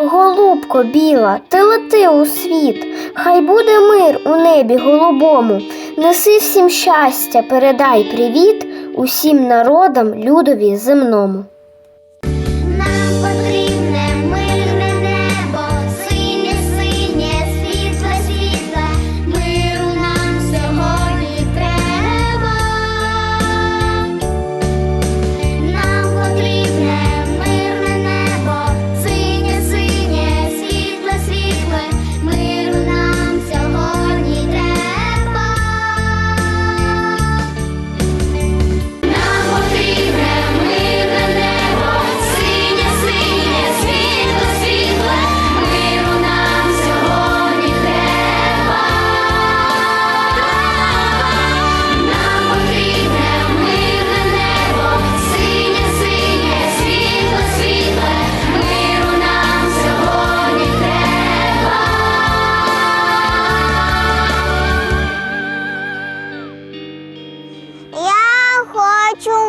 Голубко біла, ти лети у світ, хай буде мир у небі голубому. Неси всім щастя, передай привіт усім народам людові земному. 就